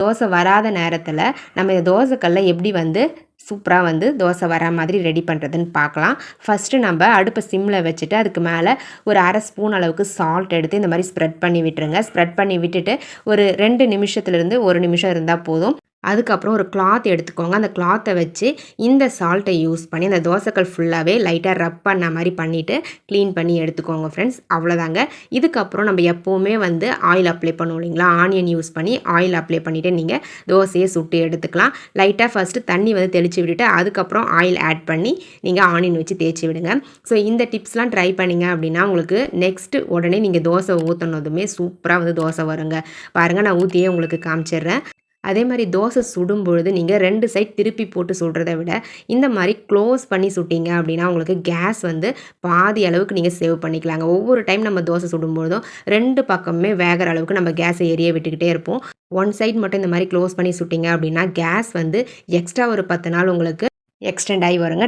தோசை வராத நேரத்தில் நம்ம இந்த தோசைக்கல்லை எப்படி வந்து சூப்பராக வந்து தோசை வரா மாதிரி ரெடி பண்ணுறதுன்னு பார்க்கலாம் ஃபஸ்ட்டு நம்ம அடுப்பை சிம்மில் வச்சுட்டு அதுக்கு மேலே ஒரு அரை ஸ்பூன் அளவுக்கு சால்ட் எடுத்து இந்த மாதிரி ஸ்ப்ரெட் பண்ணி விட்டுருங்க. ஸ்ப்ரெட் பண்ணி விட்டுட்டு ஒரு ரெண்டு நிமிஷத்துலேருந்து ஒரு நிமிஷம் இருந்தால் போதும். அதுக்கப்புறம் ஒரு கிளாத் எடுத்துக்கோங்க. அந்த கிளாத்தை வச்சு இந்த சால்ட்டை யூஸ் பண்ணி அந்த தோசைக்கல் ஃபுல்லாகவே லைட்டாக ரப் பண்ண மாதிரி பண்ணிவிட்டு க்ளீன் பண்ணி எடுத்துக்கோங்க ஃப்ரெண்ட்ஸ் அவ்வளோதாங்க இதுக்கப்புறம் நம்ம எப்போவுமே வந்து ஆயில் அப்ளை பண்ணுவோம் இல்லைங்களா? ஆனியன் யூஸ் பண்ணி ஆயில் அப்ளை பண்ணிவிட்டு நீங்கள் தோசையை சுட்டு எடுத்துக்கலாம். லைட்டாக ஃபஸ்ட்டு தண்ணி வந்து தெளித்து விட்டுட்டு அதுக்கப்புறம் ஆயில் ஆட் பண்ணி நீங்கள் ஆனியன் வச்சு தேய்ச்சி விடுங்க. ஸோ இந்த டிப்ஸ்லாம் ட்ரை பண்ணிங்க அப்படின்னா உங்களுக்கு நெக்ஸ்ட்டு உடனே நீங்கள் தோசை ஊற்றினதுமே சூப்பராக வந்து தோசை வருங்க. பாருங்கள் நான் ஊற்றியே உங்களுக்கு காமிச்சிடுறேன். அதே மாதிரி தோசை சுடும் பொழுது நீங்கள் ரெண்டு சைட் திருப்பி போட்டு சுடுறதை விட இந்த மாதிரி க்ளோஸ் பண்ணி சுட்டிங்க அப்படின்னா உங்களுக்கு கேஸ் வந்து பாதி அளவுக்கு நீங்கள் சேவ் பண்ணிக்கலாங்க. ஒவ்வொரு டைம் நம்ம தோசை சுடும்பொழுதும் ரெண்டு பக்கமுமே வேகிற அளவுக்கு நம்ம கேஸை எரிய விட்டுக்கிட்டே இருப்போம். ஒன் சைட் மட்டும் இந்த மாதிரி க்ளோஸ் பண்ணி சுட்டிங்க அப்படின்னா கேஸ் வந்து எக்ஸ்ட்ரா ஒரு பத்து நாள் உங்களுக்கு எக்ஸ்டெண்ட் ஆகி வருங்க.